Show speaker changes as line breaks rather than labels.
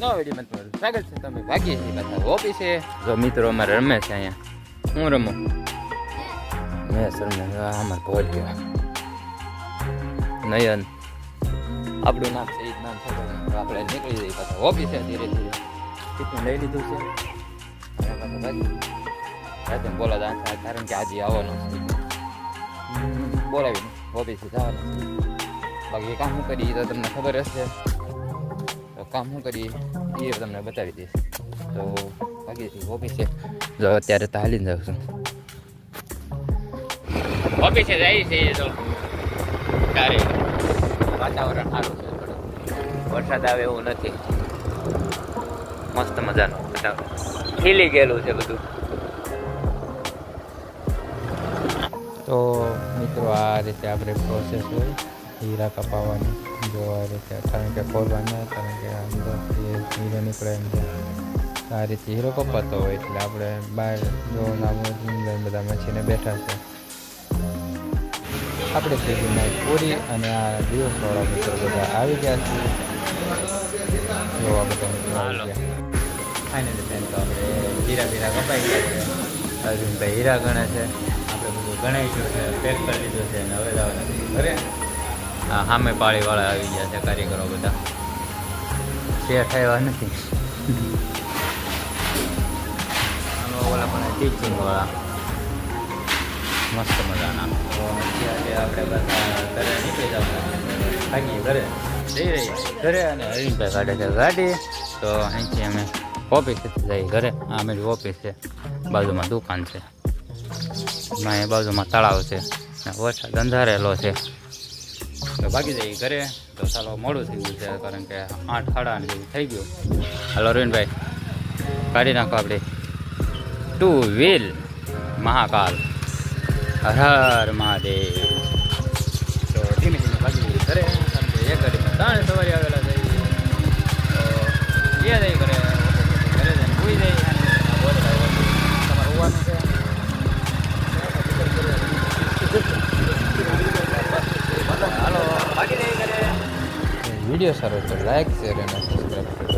નવા વિડીયોમાં તમારું સ્વાગત છે. તમે ભાગ્યશ્રી પાછા ઓફિસે જો મિત્રો, અમારે રમે છે અહીંયા. હું રમું? મેં સર મેં અમારે ભોજ કહેવાય નયન. આપણું નામ છે, એ જ નામ છે આપણે નીકળી જઈએ પાછા ઓફિસે ધીરે ધીરે. ટિફિન લઈ લીધું છે. પાછા ભાગી બોલા દાન કારણ કે આજે આવવાનો છે. બોલાવીને ઓફિસે જવાનું બાકી કામ કરીએ તો તમને ખબર હશે કામ શું કરીએ એ તમને બતાવી દઈશ. તો બાકી ઓફિસે જો અત્યારે તો હાલીને જાઉં છું. ઓફિસે જઈ છે તો. ત્યારે વાતાવરણ સારું છે વરસાદ આવે એવું નથી. મસ્ત મજાનું વાતાવરણ. ખીલી ગયેલું છે બધું. તો મિત્રો આ રીતે આપણે પ્રોસેસ હોય. હીરા કપાવવાની. જો આ રીતે, કારણ કે ખોલવાના કારણ કે અંદરથી હીરો નીકળે એમ છે આ રીતે હીરો કપાતો હોય એટલે આપણે બહાર જો નામ બધા મચીને બેઠા છે. આપણે ભેગી નાઈટ પૂરી અને આ દિવસવાળા મિત્રો બધા આવી ગયા છે. જોવા બધા મિત્રો આવી ગયા. ફાઇનલી બેન તો આપણે હીરા બીરા કપાઈ ગયા છે. અર્જુનભાઈ હીરા ગણે છે. આપણે બધું ગણાઈ ગયું છે, પેક કરી દીધું છે અને હવે જવાના ઘરે. સામે પાળીવાળા આવી ગયા છે કારીગરો બધા. શેઠ આવ્યા નથી. ઓલા પણ મસ્ત મજાના. આપણે ઘરે નીકળી છે ગાડી. તો અહીંથી અમે ઓફિસેથી જઈએ ઘરે. આ ઓફિસ છે. બાજુમાં દુકાન છે. બાજુમાં તળાવ છે. વરસાદ અંધારેલો છે. તો બાકી જઈએ ઘરે તો ચાલો મોડું થઈ ગયું છે, કારણ કે આઠ, સાડા આઠ જેવું થઈ ગયું. હાલો રવિનભાઈ કાઢી નાખો આપણે ટુ વ્હીલ મહાકાલ. હર હર મહાદેવ. તો ધીમે ધીમે બાકી ઘરે કારણ કે એક ગાડીમાં ત્રણ સવારી આવેલા છે તો એ જઈ ઘરે ઘરે જઈને સુઈ જઈ અને તમારે હોવાનું છે હાલો ભાગી જઈએ ઘરે વીડિયો સારો તો લાઇક શેર અને સબસ્ક્રાઈબ કરજો